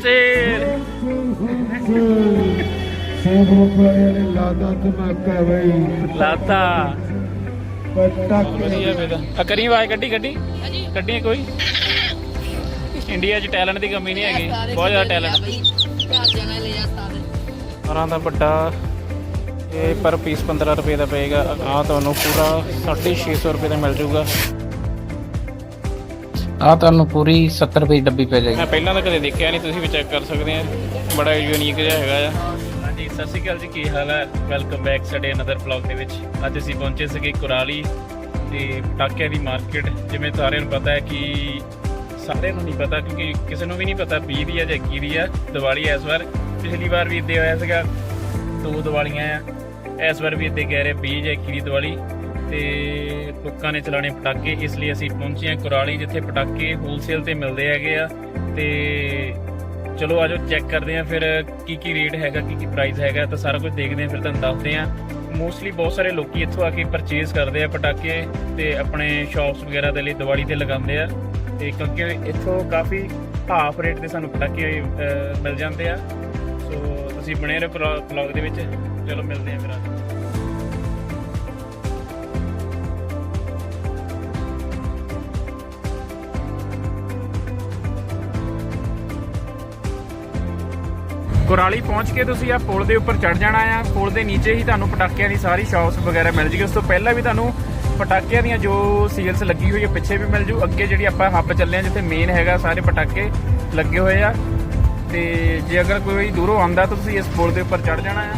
Sale ਸੌ ਰੁਪਏ ਨੇ ਲਾਦਾ ਧਮਾਕਾ ਬਈ ਲਾਤਾ। ਪਟਾਕੇ ਵਧੀਆ ਫੇਰ। ਆ ਕਰੀ ਆਵਾਜ਼ ਕੱਢੀ ਕੱਢੀ ਕੱਢੀ ਕੋਈ? ਇੰਡੀਆ 'ਚ ਟੈਲੈਂਟ ਦੀ ਕਮੀ ਨਹੀਂ ਹੈਗੀ। ਬਹੁਤ ਜ਼ਿਆਦਾ ਟੈਲੈਂਟ ਹਰਾਂ ਦਾ ਵੱਡਾ। ਇਹ ਪਰ ਪੀਸ 15 ਰੁਪਏ ਦਾ ਪਏਗਾ। ਆ ਤੁਹਾਨੂੰ ਪੂਰਾ 650 ਰੁਪਏ ਦਾ ਮਿਲ ਜਾਊਗਾ। ਆ ਤੁਹਾਨੂੰ ਪੂਰੀ 70 ਰੁਪਏ ਦੀ ਡੱਬੀ ਪੈ ਜਾਏਗੀ। ਮੈਂ ਪਹਿਲਾਂ ਤਾਂ ਕਦੇ ਦੇਖਿਆ ਨਹੀਂ ਤੁਸੀਂ ਵੀ ਚੈੱਕ ਕਰ ਸਕਦੇ ਆ। ਬੜਾ ਯੂਨੀਕ ਜਿਹਾ ਹੈਗਾ ਆ। ਹਾਂਜੀ ਸਤਿ ਸ਼੍ਰੀ ਅਕਾਲ ਜੀ ਕੀ ਹਾਲ ਹੈ ਵੈਲਕਮ ਬੈਕ ਸਾਡੇ ਅਨਦਰ ਵਲੌਗ ਦੇ ਵਿੱਚ। ਅੱਜ ਅਸੀਂ ਪਹੁੰਚੇ ਸੀਗੇ ਕੁਰਾਲੀ ਤੇ ਪਟਾਕਿਆਂ ਦੀ ਮਾਰਕੀਟ ਜਿਵੇਂ ਸਾਰਿਆਂ ਨੂੰ ਪਤਾ ਹੈ ਕਿ ਸਾਰਿਆਂ ਨੂੰ ਨਹੀਂ ਪਤਾ ਕਿਉਂਕਿ ਕਿਸੇ ਨੂੰ ਵੀ ਨਹੀਂ ਪਤਾ 20 ਦੀ ਹੈ ਜਾਂ 21 ਦੀ ਹੈ ਦੀਵਾਲੀ ਇਸ ਵਾਰ ਪਿਛਲੀ ਵਾਰ ਵੀ ਇੱਦੇ ਹੋਇਆ ਸੀਗਾ। ਦੋ ਦੀਵਾਲੀਆਂ ਆ। ਇਸ ਵਾਰ ਵੀ ਇੱਦੇ ਕਹਿ ਰਹੇ 20 ਜਾਂ 21 ਦੀ ਦੀਵਾਲੀ। ਤੇ ਲੋਕਾਂ ਨੇ ਚਲਾਣੇ ਪਟਾਕੇ, ਇਸ ਲਈ ਅਸੀਂ ਪਹੁੰਚੇ ਹਾਂ ਕੁਰਾਲੀ, ਜਿੱਥੇ ਪਟਾਕੇ ਹੋਲਸੇਲ ਤੇ ਮਿਲਦੇ ਹੈਗੇ ਆ। ਤੇ ਚਲੋ ਆਜੋ ਚੈੱਕ ਕਰਦੇ ਹਾਂ ਫਿਰ ਕੀ ਕੀ ਰੇਟ ਹੈਗਾ, ਕੀ ਕੀ ਪ੍ਰਾਈਸ ਹੈਗਾ, ਤਾਂ ਸਾਰਾ ਕੁਝ ਦੇਖਦੇ ਹਾਂ, ਫਿਰ ਤੁਹਾਨੂੰ ਦੱਸਦੇ ਹਾਂ। ਮੋਸਟਲੀ ਬਹੁਤ ਸਾਰੇ ਲੋਕੀ ਇੱਥੋਂ ਆ ਕੇ ਪਰਚੇਸ ਕਰਦੇ ਆ ਪਟਾਕੇ ਤੇ ਆਪਣੇ ਸ਼ਾਪਸ ਵਗੈਰਾ ਦੇ ਲਈ ਦੀਵਾਲੀ ਤੇ ਲਗਾਉਂਦੇ ਆ। ਤੇ ਕਿਉਂਕਿ ਇੱਥੋਂ ਕਾਫੀ ਹਾਫ ਰੇਟ ਤੇ ਸਾਨੂੰ ਪਟਾਕੇ ਮਿਲ ਜਾਂਦੇ ਆ। ਸੋ ਤੁਸੀਂ ਬਣੇ ਰਹੋ ਵਲੌਗ ਦੇ ਵਿੱਚ। ਚਲੋ ਮਿਲਦੇ ਆ ਫਿਰ ਅੱਜ। ਕੁਰਾਲੀ ਪਹੁੰਚ ਕੇ ਤੁਸੀਂ ਆ ਪੁਲ ਦੇ ਉੱਪਰ ਚੜ ਜਾਣਾ ਆ। ਪੁਲ ਦੇ ਨੀਚੇ ਹੀ ਤੁਹਾਨੂੰ ਪਟਾਕਿਆਂ ਦੀ ਸਾਰੀ ਸ਼ਾਪਸ ਵਗੈਰਾ ਮਿਲ ਜੇਗੀ। ਉਸ ਤੋਂ ਪਹਿਲਾਂ ਵੀ ਤੁਹਾਨੂੰ ਪਟਾਕਿਆਂ ਦੀਆਂ ਜੋ ਸੇਲਸ ਲੱਗੀ ਹੋਈ ਹੈ ਪਿੱਛੇ ਵੀ ਮਿਲ ਜੂ। ਅੱਗੇ ਜਿਹੜੀ ਆਪਾਂ ਹੱਬ ਚੱਲੇ ਆ, ਜਿੱਥੇ ਮੇਨ ਹੈਗਾ, ਸਾਰੇ ਪਟਾਕੇ ਲੱਗੇ ਹੋਏ ਆ। ਤੇ ਜੇ ਅਗਰ ਕੋਈ ਦੂਰੋਂ ਆਉਂਦਾ ਤਾਂ ਤੁਸੀਂ ਇਸ ਪੁਲ ਦੇ ਉੱਪਰ ਚੜ ਜਾਣਾ ਆ।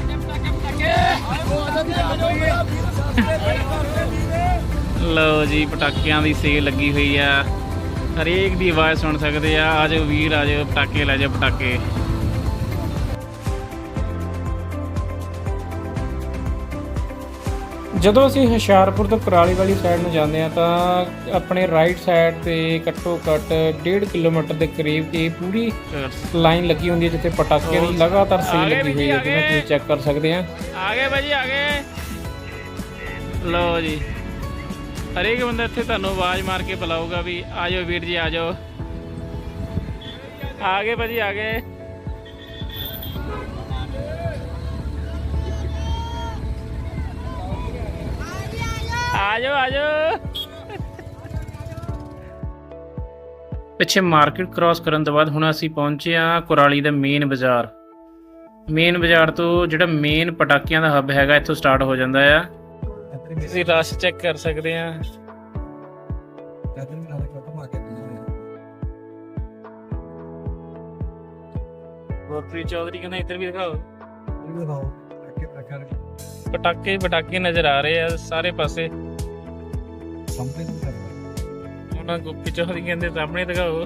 ਲਓ ਜੀ, ਪਟਾਕਿਆਂ ਦੀ ਸੇਲ ਲੱਗੀ ਹੋਈ ਆ। ਹਰੇਕ ਦੀ ਆਵਾਜ਼ ਸੁਣ ਸਕਦੇ ਆ। ਆਜੋ ਵੀਰ ਆਜੋ ਪਟਾਕੇ ਲੈ ਜਾਓ, ਪਟਾਕੇ। ਜਦੋਂ ਅਸੀਂ ਹੁਸ਼ਿਆਰਪੁਰ ਤੋਂ ਕੁਰਾਲੀ ਵਾਲੀ ਸਾਈਡ ਨੂੰ ਜਾਂਦੇ ਆ ਤਾਂ ਆਪਣੇ ਰਾਈਟ ਸਾਈਡ ਤੇ ਘੱਟੋ ਘੱਟ 1.5 ਕਿਲੋਮੀਟਰ ਦੇ ਕਰੀਬ ਇਹ ਪੂਰੀ ਲਾਈਨ ਲੱਗੀ ਹੁੰਦੀ ਹੈ ਜਿੱਥੇ ਪਟਾਕੇ ਦੀ ਲਗਾਤਾਰ ਸੇਲ ਲੱਗੀ ਹੋਈ ਹੈ ਜਿਵੇਂ ਤੁਸੀਂ ਚੈੱਕ ਕਰ ਸਕਦੇ ਆ ਆ ਗਏ ਭਾਜੀ ਆ ਗਏ। ਲਓ ਜੀ। ਹਰੇਕ ਬੰਦਾ ਇੱਥੇ ਤੁਹਾਨੂੰ ਆਵਾਜ਼ ਮਾਰ ਕੇ ਬੁਲਾਊਗਾ ਵੀ ਆ ਜਾਓ ਵੀਰ ਜੀ ਆ ਜਾਓ। ਆ ਗਏ ਭਾਜੀ ਆ ਗਏ। ਆ ਜਾਓ ਆ ਜਾਓ ਪਿੱਛੇ ਮਾਰਕੀਟ ਕ੍ਰਾਸ ਕਰਨ ਤੋਂ ਬਾਅਦ ਹੁਣ ਅਸੀਂ ਪਹੁੰਚੇ ਆ ਕੁਰਾਲੀ ਦਾ ਮੇਨ ਬਾਜ਼ਾਰ। ਮੇਨ ਬਾਜ਼ਾਰ ਤੋਂ ਜਿਹੜਾ ਮੇਨ ਪਟਾਕਿਆਂ ਦਾ ਹੱਬ ਹੈਗਾ ਇੱਥੋਂ ਸਟਾਰਟ ਹੋ ਜਾਂਦਾ ਆ। ਤੁਸੀਂ ਰਸ਼ ਚੈੱਕ ਕਰ ਸਕਦੇ ਆ। ਗੁਰਪ੍ਰੀਤ ਚੌਧਰੀ ਕਹਿੰਦਾ ਇੱਧਰ ਵੀ ਦਿਖਾਓ। ਪਟਾਕੇ ਪਟਾਕੇ ਨਜ਼ਰ ਆ ਰਹੇ ਆ ਸਾਰੇ ਪਾਸੇ। ਉਹਨਾਂ ਗੋਪੀ ਚੌਧਰੀ ਕਹਿੰਦੇ ਸਾਹਮਣੇ ਦਿਖਾਓ।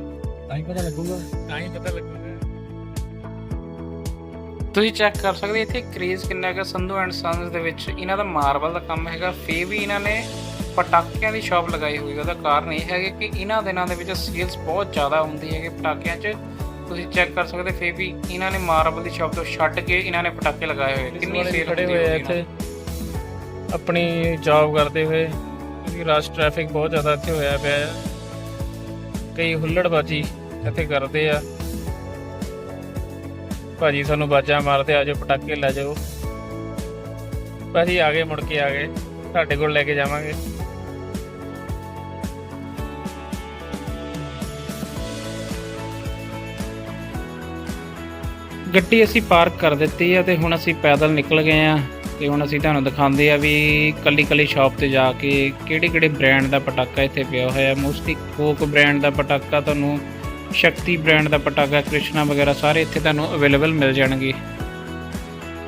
ਤਾਂ ਹੀ ਪਤਾ ਲੱਗੂਗਾ। ਤੁਸੀਂ ਚੈੱਕ ਕਰ ਸਕਦੇ ਇੱਥੇ ਕ੍ਰੇਜ਼ ਕਿੰਨਾ ਹੈਗਾ ਸੰਧੂ ਐਂਡ ਸੰਸ ਦੇ ਵਿੱਚ। ਇਹਨਾਂ ਦਾ ਮਾਰਬਲ ਦਾ ਕੰਮ ਹੈਗਾ। ਫੇ ਵੀ ਇਹਨਾਂ ਨੇ ਪਟਾਕਿਆਂ ਦੀ ਸ਼ਾਪ ਲਗਾਈ ਹੋਈ ਹੈ। ਉਹਦਾ ਕਾਰਨ ਇਹ ਹੈਗਾ ਕਿ ਇਹਨਾਂ ਦਿਨਾਂ ਦੇ ਵਿੱਚ ਸੇਲਸ ਬਹੁਤ ਜ਼ਿਆਦਾ ਹੁੰਦੀ ਹੈਗੇ ਪਟਾਕਿਆਂ 'ਚ। ਤੁਸੀਂ ਚੈੱਕ ਕਰ ਸਕਦੇ ਫੇ ਵੀ ਇਹਨਾਂ ਨੇ ਮਾਰਬਲ ਦੀ ਸ਼ਾਪ ਤੋਂ ਛੱਡ ਕੇ ਇਹਨਾਂ ਨੇ ਪਟਾਕੇ ਲਗਾਏ ਹੋਏ। ਕਿੰਨੀ ਸੇਲ ਖੜੇ ਹੋਏ ਆ ਇੱਥੇ। ਆਪਣੀ ਜੌਬ ਕਰਦੇ ਹੋਏ। ਕਿਉਂਕਿ ਰਸ਼ ਟ੍ਰੈਫਿਕ ਬਹੁਤ ਜ਼ਿਆਦਾ ਇੱਥੇ ਹੋਇਆ ਪਿਆ ਹੈ ਕਈ ਹੁੱਲੜਬਾਜੀ ਇੱਥੇ ਕਰਦੇ ਆ। ਭਾਜੀ ਸਾਨੂੰ ਬਾਜਾਂ ਮਾਰਦੇ ਆ ਜਾਓ, ਪਟਾਕੇ ਲੈ ਜਾਓ। ਭਾਜੀ ਆ ਗਏ, ਮੁੜ ਕੇ ਆ ਗਏ। ਤੁਹਾਡੇ ਕੋਲ ਲੈ ਕੇ ਜਾਵਾਂਗੇ। ਗੱਡੀ ਅਸੀਂ ਪਾਰਕ ਕਰ ਦਿੱਤੀ ਆ ਤੇ ਹੁਣ ਅਸੀਂ ਪੈਦਲ ਨਿਕਲ ਗਏ ਆ। ਤੇ ਹੁਣ ਅਸੀਂ ਤੁਹਾਨੂੰ ਦਿਖਾਉਂਦੇ ਆ ਵੀ ਕੱਲੀ ਕੱਲੀ ਸ਼ਾਪ ਤੇ ਜਾ ਕੇ ਕਿਹੜੇ ਕਿਹੜੇ ਬ੍ਰਾਂਡ ਦਾ ਪਟਾਕਾ ਇੱਥੇ ਪਿਆ ਹੋਇਆ। ਮੋਸਟਲੀ ਕੋਕ ਬ੍ਰਾਂਡ ਦਾ ਪਟਾਕਾ ਤੁਹਾਨੂੰ ਸ਼ਕਤੀ ਬ੍ਰਾਂਡ ਦਾ ਪਟਾਕਾ, ਕ੍ਰਿਸ਼ਨਾ ਵਗੈਰਾ ਸਾਰੇ ਇੱਥੇ ਤੁਹਾਨੂੰ ਅਵੇਲੇਬਲ ਮਿਲ ਜਾਣਗੇ।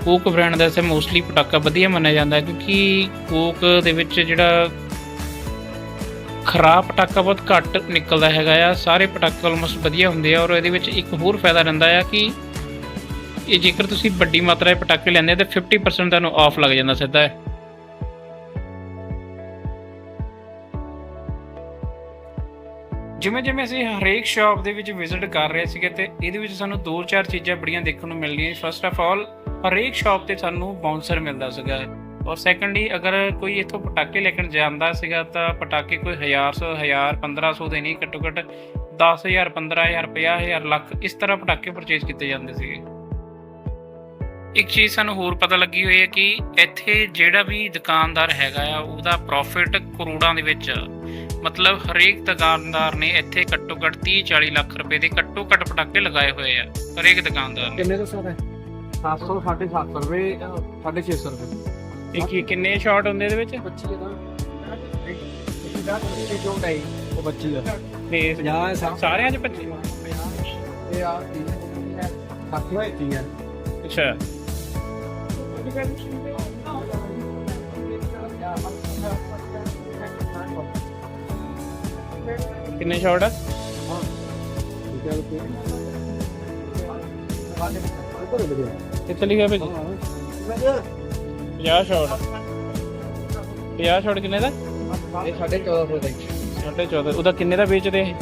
ਕੋਕ ਬ੍ਰਾਂਡ ਦਾ ਸੇ ਮੋਸਟਲੀ ਪਟਾਕਾ ਵਧੀਆ ਮੰਨਿਆ ਜਾਂਦਾ ਹੈ ਕਿਉਂਕਿ ਕੋਕ ਦੇ ਵਿੱਚ ਜਿਹੜਾ ਖਰਾਬ ਪਟਾਕਾ ਬਹੁਤ ਘੱਟ ਨਿਕਲਦਾ ਹੈਗਾ ਆ। ਸਾਰੇ ਪਟਾਕੇ ਆਲਮੋਸਟ ਵਧੀਆ ਹੁੰਦੇ ਆ ਔਰ ਇਹਦੇ ਵਿੱਚ ਇੱਕ ਹੋਰ ਫਾਇਦਾ ਰਹਿੰਦਾ ਆ ਕਿ ਇਹ ਜੇਕਰ ਤੁਸੀਂ ਵੱਡੀ ਮਾਤਰਾ ਦੇ ਪਟਾਕੇ ਲੈਂਦੇ ਤਾਂ 50% ਤੁਹਾਨੂੰ ਆਫ ਲੱਗ ਜਾਂਦਾ ਸਿੱਧਾ। ਜਿਵੇਂ ਜਿਵੇਂ ਅਸੀਂ ਹਰੇਕ ਸ਼ਾਪ ਦੇ ਵਿੱਚ ਵਿਜ਼ਿਟ ਕਰ ਰਹੇ ਸੀਗੇ ਤੇ ਇਹਦੇ ਵਿੱਚ ਸਾਨੂੰ ਦੋ ਚਾਰ ਚੀਜ਼ਾਂ ਬੜੀਆਂ ਦੇਖਣ ਨੂੰ ਮਿਲਣੀਆਂ ਫਸਟ ਆਫ ਆਲ ਹਰੇਕ ਸ਼ਾਪ ਤੇ ਸਾਨੂੰ ਬਾਉਂਸਰ ਮਿਲਦਾ ਸੀਗਾ। ਔਰ ਸੈਕੰਡਲੀ ਅਗਰ ਕੋਈ ਇੱਥੋਂ ਪਟਾਕੇ ਲੈ ਕੇ ਜਾਂਦਾ ਸੀਗਾ ਤਾਂ ਪਟਾਕੇ ਕੋਈ 1000 1000 1500 ਦੇ ਨਹੀਂ ਘੱਟੋ ਘੱਟ 10000 15000 50000 ਲੱਖ ਇਸ ਤਰ੍ਹਾਂ ਪਟਾਕੇ ਪਰਚੇਸ ਕੀਤੇ ਜਾਂਦੇ ਸੀਗੇ। ਇੱਕ ਚੀਜ਼ ਸਾਨੂੰ ਹੋਰ ਪਤਾ ਲੱਗੀ ਹੋਈ ਹੈ ਕਿ ਇੱਥੇ ਜਿਹੜਾ ਵੀ ਦੁਕਾਨਦਾਰ ਹੈਗਾ ਆ ਉਹਦਾ ਪ੍ਰੋਫਿਟ ਕਰੋੜਾਂ ਦੇ ਵਿੱਚ। ਮਤਲਬ ਹਰੇਕ ਦੁਕਾਨਦਾਰ ਨੇ ਇੱਥੇ ਘੱਟੋ ਘੱਟ 30 40 ਲੱਖ ਰੁਪਏ ਦੇ ਘੱਟੋ ਘੱਟ ਪਟਾਕੇ ਲਗਾਏ ਹੋਏ ਆ ਹਰੇਕ ਦੁਕਾਨਦਾਰ ਨੇ। ਕਿੰਨੇ ਦਾ ਸਰ ਹੈ? 700 750 ਰੁਪਏ 650 ਰੁਪਏ। ਇਹ ਕੀ ਕਿੰਨੇ ਸ਼ਾਟ ਹੁੰਦੇ ਇਹਦੇ ਵਿੱਚ? 25 ਦਾ ਇੱਕ ਦਾ ਇਹ ਜੋ ਨਹੀਂ ਉਹ 25 ਦਾ ਤੇ 50 ਹੈ ਸਰ ਸਾਰਿਆਂ 'ਚ 25 ਇਹ ਆ 30 ਹੈ 60 ਹੈ 30 ਹੈ। ਅੱਛਾ। ਕਿੰਨੇ ਸ਼ਾਟ ਆ? ਕਿੱਥੇ ਲਿਖਿਆ ਭਾਜੀ 50 ਸ਼ਾਟ 50 ਸ਼ਾਟ ਕਿੰਨੇ ਦਾ? ਇਹ 1450 ਦਾ ਜੀ। ਸਾਢੇ 14 ਉਹਦਾ ਕਿੰਨੇ ਦਾ ਵੇਚਦੇ ਇਹ?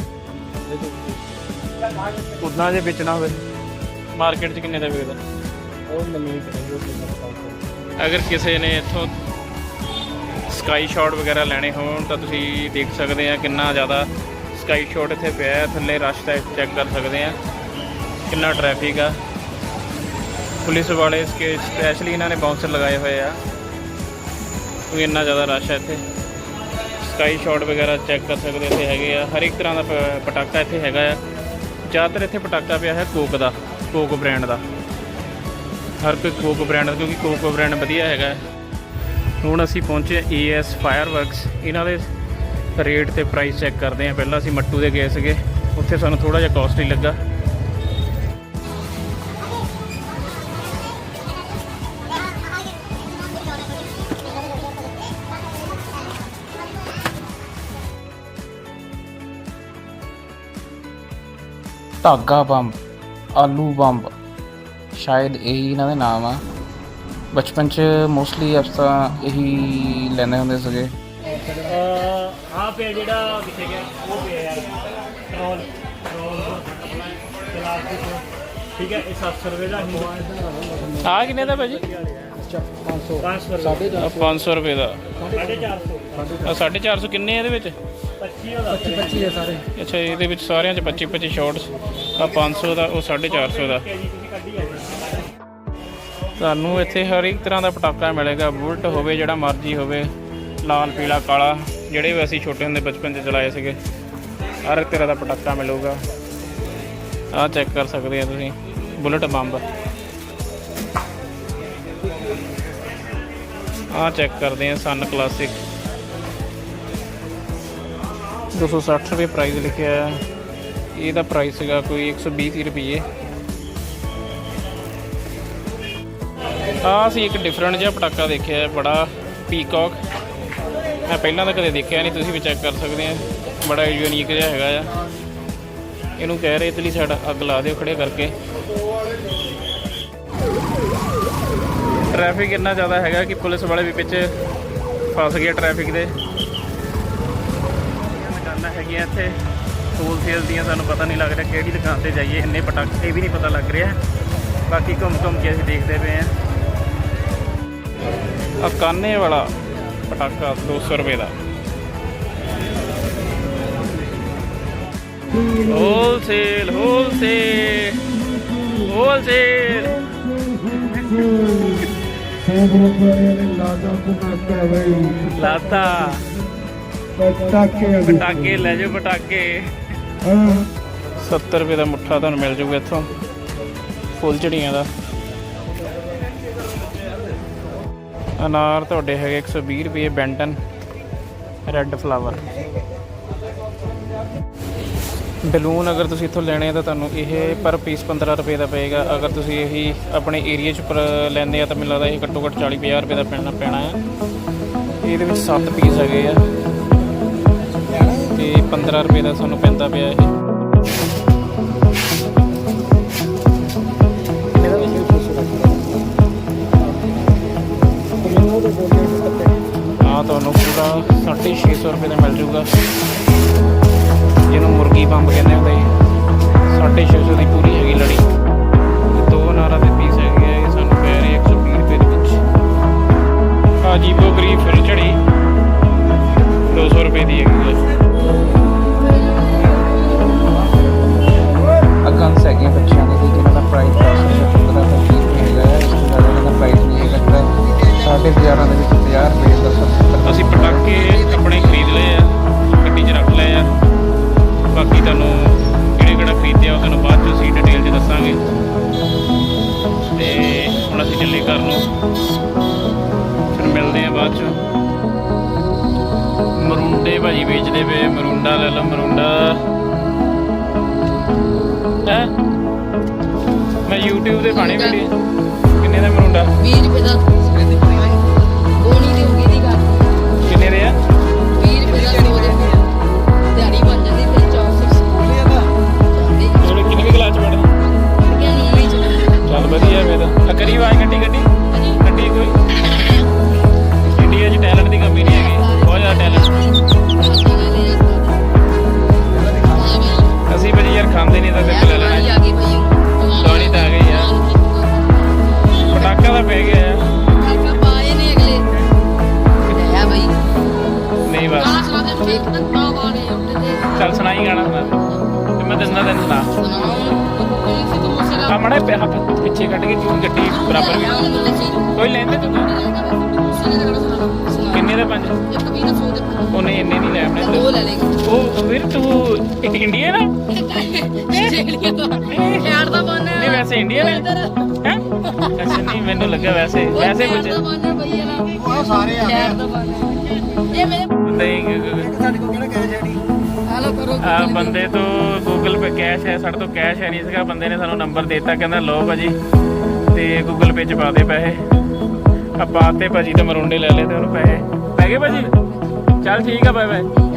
ਉਦਾਂ ਜੇ ਵੇਚਣਾ ਹੋਵੇ। ਮਾਰਕੀਟ 'ਚ ਕਿੰਨੇ ਦਾ ਵਿਕਦਾ ਉਹ ਮੈਨੂੰ ਨਹੀਂ ਪਤਾ ਅਗਰ ਕਿਸੇ ਨੇ ਇੱਥੋਂ ਸਕਾਈ ਸ਼ਾਟ ਵਗੈਰਾ ਲੈਣੇ ਹੋਣ ਤਾਂ ਤੁਸੀਂ ਦੇਖ ਸਕਦੇ ਆ ਕਿੰਨਾ ਜ਼ਿਆਦਾ ਸਕਾਈ ਸ਼ਾਟ ਇੱਥੇ ਪਿਆ ਹੈ। ਥੱਲੇ ਰਸ਼ ਦਾ ਚੈੱਕ ਕਰ ਸਕਦੇ ਆ। ਕਿੰਨਾ ਟ੍ਰੈਫਿਕ ਆ। ਪੁਲਿਸ ਵਾਲੇ ਇਸਕੇ ਸਪੈਸ਼ਲੀ ਇਹਨਾਂ ਨੇ ਬਾਉਂਸਰ ਲਗਾਏ ਹੋਏ ਆ। ਕੋਈ ਇੰਨਾ ਜ਼ਿਆਦਾ ਰਸ਼ ਹੈ ਇੱਥੇ। ਸਕਾਈ ਸ਼ਾਟ ਵਗੈਰਾ ਚੈੱਕ ਕਰ ਸਕਦੇ ਇੱਥੇ ਹੈਗੇ ਆ। ਹਰ ਇੱਕ ਤਰ੍ਹਾਂ ਦਾ ਪਟਾਕਾ ਇੱਥੇ ਹੈਗਾ ਆ। ਜ਼ਿਆਦਾਤਰ ਇੱਥੇ ਪਟਾਕਾ ਪਿਆ ਹੈ ਕੋਕ ਦਾ, ਕੋਕ ਬ੍ਰਾਂਡ ਦਾ। ਹਰ ਕੋਈ ਕੋਕ ਬ੍ਰਾਂਡ ਕਿਉਂਕਿ ਕੋਕ ਬ੍ਰਾਂਡ ਵਧੀਆ ਹੈਗਾ। ਹੁਣ ਅਸੀਂ ਪਹੁੰਚੇ ਏਐਸ ਫਾਇਰਵਰਕਸ ਇਹਨਾਂ ਦੇ ਰੇਟ ਤੇ ਪ੍ਰਾਈਸ ਚੈੱਕ ਕਰਦੇ ਹਾਂ। ਪਹਿਲਾਂ ਅਸੀਂ ਮੱਟੂ ਦੇ ਗਏ ਸੀਗੇ। ਉੱਥੇ ਸਾਨੂੰ ਥੋੜਾ ਜਿਹਾ ਕਾਸਟਲੀ ਲੱਗਾ। ਧਾਗਾ ਬੰਬ, ਆਲੂ ਬੰਬ ਸ਼ਾਇਦ ਇਹੀ ਇਹਨਾਂ ਦੇ ਨਾਮ ਆ। ਬਚਪਨ ਚ ਮੋਸਟਲੀ ਆਪਾਂ ਇਹੀ ਲੈਂਦੇ ਹੁੰਦੇ ਸੀਗੇ। ਆ ਪਿਆ ਜਿਹੜਾ ਕਿੱਥੇ ਗਿਆ? ਉਹ ਪਿਆ ਯਾਰ। ਰੋਲ ਰੋਲ ਠੀਕ ਹੈ ਇਹ 700 ਰੁਪਏ ਦਾ ਆ। ਕਿੰਨੇ ਦਾ ਭਾਜੀ? 500 500 ਸਾਢੇ ਆਹ 500 ਰੁਪਏ ਦਾ। 450 ਆ 450 ਕਿੰਨੇ ਆ ਇਹਦੇ ਵਿੱਚ? 25 25 ਹੈ ਸਾਰੇ। ਅੱਛਾ ਇਹਦੇ ਵਿੱਚ ਸਾਰਿਆਂ 'ਚ 25 25 ਸ਼ਾਰਟਸ ਆ 500 ਦਾ ਉਹ 450 ਦਾ। ਤੁਹਾਨੂੰ ਇੱਥੇ ਹਰ ਇੱਕ ਤਰ੍ਹਾਂ ਦਾ ਪਟਾਕਾ ਮਿਲੇਗਾ, ਬੁਲਟ ਹੋਵੇ, ਜਿਹੜਾ ਮਰਜ਼ੀ ਹੋਵੇ, ਲਾਲ, ਪੀਲਾ, ਕਾਲਾ, ਜਿਹੜੇ ਵੀ ਅਸੀਂ ਛੋਟੇ ਹੁੰਦੇ ਬਚਪਨ 'ਚ ਚਲਾਏ ਸੀਗੇ, ਹਰ ਇੱਕ ਤਰ੍ਹਾਂ ਦਾ ਪਟਾਕਾ ਮਿਲੂਗਾ। ਆਹ ਚੈੱਕ ਕਰ ਸਕਦੇ ਆ ਤੁਸੀਂ, ਬੁਲਟ ਬੰਬ। ਆਹ ਚੈੱਕ ਕਰਦੇ ਆ ਸਨ ਕਲਾਸਿਕ 260 ਰੁਪਏ ਪ੍ਰਾਈਸ ਲਿਖਿਆ ਹੈ। ਇਹਦਾ ਪ੍ਰਾਈਸ ਹੈਗਾ ਕੋਈ 120 ਰੁਪਏ ਆ ਅਸੀਂ ਇੱਕ ਡਿਫਰੈਂਟ ਜਿਹਾ ਪਟਾਕਾ ਦੇਖਿਆ ਬੜਾ ਪੀਕੌਕ ਮੈਂ ਪਹਿਲਾਂ ਤਾਂ ਕਦੇ ਦੇਖਿਆ ਨਹੀਂ, ਤੁਸੀਂ ਵੀ ਚੈੱਕ ਕਰ ਸਕਦੇ ਆ। ਬੜਾ ਯੂਨੀਕ ਜਿਹਾ ਹੈਗਾ ਆ। ਇਹਨੂੰ ਕਹਿ ਰਹੇ ਇਤਲੀ ਸਾਈਡ ਅੱਗ ਲਾ ਦਿਓ ਖੜੇ ਕਰਕੇ। ਟ੍ਰੈਫਿਕ ਇੰਨਾ ਜ਼ਿਆਦਾ ਹੈਗਾ ਕਿ ਪੁਲਿਸ ਵਾਲੇ ਵੀ ਵਿੱਚ ਫਸ ਗਏ ਟ੍ਰੈਫਿਕ ਦੇ। ਦੁਕਾਨਾਂ ਹੈਗੀਆਂ ਇੱਥੇ। ਹੋਲਸੇਲ ਦੀਆਂ ਸਾਨੂੰ ਪਤਾ ਨਹੀਂ ਲੱਗ ਰਿਹਾ ਕਿਹੜੀ ਦੁਕਾਨ ਤੇ ਜਾਈਏ। ਇੰਨੇ ਪਟਾਕੇ ਵੀ ਨਹੀਂ ਪਤਾ ਲੱਗ ਰਿਹਾ। ਬਾਕੀ ਘੁੰਮ ਘੁੰਮ ਕੇ ਅਸੀਂ ਦੇਖਦੇ ਪਏ ਆ। ਆ ਕਾਨੇ ਵਾਲਾ ਪਟਾਕਾ 200 ਰੁਪਏ ਦਾ। ਹੋਲਸੇਲ ਹੋਲਸੇਲ ਹੋਲਸੇਲ ਲਾਤਾ। ਪਟਾਕੇ ਪਟਾਕੇ ਲੈ ਜਾਓ ਪਟਾਕੇ। ਹਾਂ। 70 ਰੁਪਏ ਦਾ ਮੁੱਠਾ ਤੁਹਾਨੂੰ ਮਿਲ ਜਾਊਗਾ ਇੱਥੋਂ। ਫੁੱਲ ਝੜੀਆਂ ਦਾ। ਅਨਾਰ ਤੁਹਾਡੇ ਹੈਗੇ 120 ਰੁਪਏ, ਬੈਂਟਨ ਰੈੱਡ ਫਲਾਵਰ ਬਲੂਨ ਅਗਰ ਤੁਸੀਂ ਇੱਥੋਂ ਲੈਣੇ ਆ ਤਾਂ ਤੁਹਾਨੂੰ ਇਹ ਪਰ ਪੀਸ 15 ਰੁਪਏ ਦਾ ਪਏਗਾ। ਅਗਰ ਤੁਸੀਂ ਇਹੀ ਆਪਣੇ ਏਰੀਆ 'ਚ ਪਰ ਲੈਂਦੇ ਆ ਤਾਂ ਮੈਨੂੰ ਲੱਗਦਾ ਇਹ ਘੱਟੋ ਘੱਟ 40 50 ਰੁਪਏ ਦਾ ਪੈਣਾ ਪੈਣਾ ਆ। ਇਹਦੇ ਵਿੱਚ 7 ਪੀਸ ਹੈਗੇ ਆ। ਤੇ 15 ਰੁਪਏ ਦਾ ਤੁਹਾਨੂੰ ਪੈਂਦਾ ਪਿਆ ਇਹ। ਖਾਣਾ ਤੁਹਾਨੂੰ ਪੂਰਾ 650 ਰੁਪਏ ਦਾ ਮਿਲ ਜੂਗਾ ਜਿਹਨੂੰ ਮੁਰਗੀ ਬੰਬ ਕਹਿੰਦੇ ਹੁੰਦੇ 650 ਦੀ ਪੂਰੀ ਹੈਗੀ ਲੜੀ। ਦੋ ਨਾਰਾ ਦੇ ਪੀਸ ਹੈਗੇ ਇਹ ਸਾਨੂੰ ਪੈ ਰਹੀ 120 ਰੁਪਏ ਦੇ ਵਿੱਚ। ਆਜੀਬੋ ਗਰੀਬ ਫਿਰ ਚੜੀ 200 ਰੁਪਏ ਦੀ ਹੈਗੀ ਆ। ਗਨਸ ਹੈਗੇ ਬੱਚਿਆਂ ਦੇ ਜਿਹਨਾਂ ਦਾ ਪ੍ਰਾਈਸ 500 YouTube ਤੇ ਪਾਣੀ ਵੀਡੀਓ ਕਿੰਨੇ ਦਾ ਮਰੁੰਡਾ? 20 ਰੁਪਏ ਦਾ। ਕੋਣੀ ਦੀ ਹੋਗੀ ਦੀ ਗੱਲ। ਕਿੰਨੇ ਦੇ ਆ? 20 ਰੁਪਏ ਦਾ 100 ਦੇ। ਦਿਹਾੜੀ ਬਣ ਜਾਂਦੀ ਤੇ 400 ਜਾਂਦੀ ਜਿਹੜੇ ਕਿੰਨੀ ਵੀ ਕਲਾਸ ਚ ਪੜ੍ਹਦੇ ਕਹਿੰਦੀ ਵਿੱਚ ਚੱਲ ਵਧੀਆ ਫੇਰ। ਆ ਕਰੀ ਆਵਾਜ਼ ਗੱਡੀ ਗੱਡੀ? ਹਾਂਜੀ ਗੱਡੀ ਕੋਈ? ਇੰਡੀਆ 'ਚ ਟੈਲੈਂਟ ਦੀ ਕਮੀ ਨਹੀਂ ਹੈਗੀ। ਬਹੁਤ ਜ਼ਿਆਦਾ ਟੈਲੈਂਟ ਅਸੀਂ ਭਾਜੀ ਯਾਰ ਖਾਂਦੇ ਨਹੀਂ ਤਾਂ ਬਰਾਬਰ ਵੀ। ਕੋਈ ਲੈਂਦੇ ਤੂੰ? ਕਿੰਨੇ ਦਾ ਪੰਜ? ਇੱਕ ਵੀ ਨਾ ਸੋਚ ਉਹਨੇ ਇੰਨੇ ਨਹੀਂ ਲੈ ਆਪਣੇ ਉਹ ਲੈ ਲੇਗਾ ਉਹ ਫਿਰ ਤੂੰ ਇੰਡੀਅਨ ਆ ਆਸਟ੍ਰੇਲੀਆ ਤੋਂ ਖੈਰ ਦਾ ਬਣ ਨਹੀਂ ਵੈਸੇ ਇੰਡੀਅਨ ਹੈ ਹੈ? ਅੱਛਾ ਨਹੀਂ ਮੈਨੂੰ ਲੱਗਾ ਵੈਸੇ ਵੈਸੇ ਕੁਝ ਦਾ ਬਣ ਭਈਆ ਨਾ ਉਹ ਸਾਰੇ ਆ ਇਹ ਮੇਰੇ ਨਹੀਂ ਸਾਡੇ ਕੋਲ ਕਿਹੜਾ ਕੈਸ਼ ਹੈ ਨਹੀਂ ਹੈਲੋ ਕਰੋ। ਆ ਬੰਦੇ ਤੋਂ ਗੂਗਲ ਪੇ ਕੈਸ਼ ਹੈ ਸਾਡੇ ਤੋਂ ਕੈਸ਼ ਹੈ ਨਹੀਂ ਸੀਗਾ। ਬੰਦੇ ਨੇ ਸਾਨੂੰ ਨੰਬਰ ਦਿੱਤਾ ਕਹਿੰਦਾ ਲਓ ਭਾਜੀ। ਤੇ ਗੂਗਲ ਪੇ ਚ ਪਾ ਦੇ ਪੈਸੇ। ਆ ਪਾਤੇ ਭਾਜੀ ਤੇ ਮਰੁੰਡੇ ਲੈ ਲਏ ਤੇ ਉਹਨੂੰ ਪੈਸੇ। ਪੈ ਗਏ ਭਾਜੀ? ਚੱਲ ਠੀਕ ਆ ਬਾਏ ਬਾਏ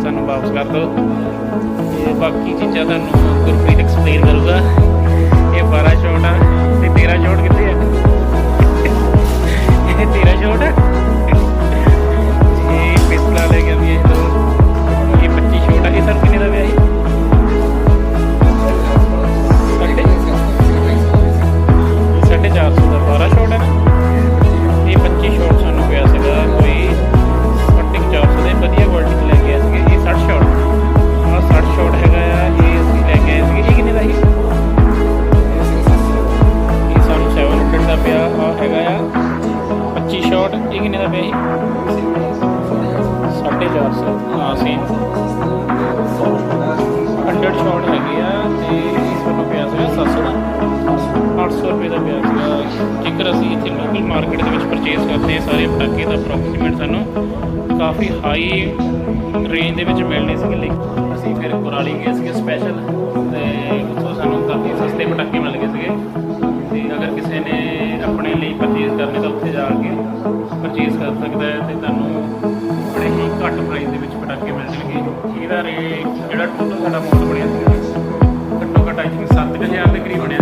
ਕਹਿੰਦਾ ਸਾਨੂੰ ਵਾਪਸ ਕਰ ਦਿਓ। ਤੇ ਬਾਕੀ ਚੀਜ਼ਾਂ ਤੁਹਾਨੂੰ ਗੁਰਪ੍ਰੀਤ ਐਕਸਪਲੇਨ ਕਰੂਗਾ। ਇਹ 12 ਸ਼ਾਟ ਆ ਤੇ 13 ਸ਼ਾਟ ਕਿੱਥੇ ਆ? ਇਹ 13 ਸ਼ਾਟ ਆ? ਇਹ ਪਿਸਤਲਾ ਲੈ ਕੇ ਆਉਂਦੀ ਹੈ ਇਹ ਦੋ ਇਹ 25 ਸ਼ਾਟ ਆ। ਇਹ ਸਰ ਕਿੰਨੇ ਦਾ ਪਿਆ ਸੀ ਸਾਡੇ ਸਾਢੇ ਚਾਰ ਸੌ ਦਾ। 12 ਸ਼ਾਟ ਹੈ ਇਹ 25 ਸ਼ਾਟ ਸਾਨੂੰ ਪਿਆ ਸੀਗਾ। ਕਾਫੀ ਹਾਈ ਰੇਂਜ ਦੇ ਵਿੱਚ ਮਿਲਣੀ ਸੀ ਲਈ। ਅਸੀਂ ਫਿਰ ਕੁਰਾਲੀ ਗਏ ਸੀਗੇ ਸਪੈਸ਼ਲ ਤੇ ਉੱਥੋਂ ਸਾਨੂੰ ਕਾਫੀ ਸਸਤੇ ਪਟਾਕੇ ਮਿਲ ਗਏ ਸੀਗੇ। ਤੇ ਅਗਰ ਕਿਸੇ ਨੇ ਆਪਣੇ ਲਈ ਪਰਚੇਜ਼ ਕਰਨੇ ਤਾਂ ਉੱਥੇ ਜਾ ਕੇ ਪਰਚੇਜ਼ ਕਰ ਸਕਦਾ ਹੈ ਤੇ ਤੁਹਾਨੂੰ ਬੜੇ ਹੀ ਘੱਟ ਪ੍ਰਾਈਸ ਦੇ ਵਿੱਚ ਪਟਾਕੇ ਮਿਲ ਜਾਣਗੇ। ਇਹਦਾ ਰੇਟ ਜਿਹੜਾ ਟੋਟਲ ਸਾਡਾ ਬਹੁਤ ਬਣਿਆ ਸੀ, ਘੱਟੋ ਘੱਟ ਆਈ ਥਿੰਕ 7000 ਦੇ ਕਰੀਬ ਬਣਿਆ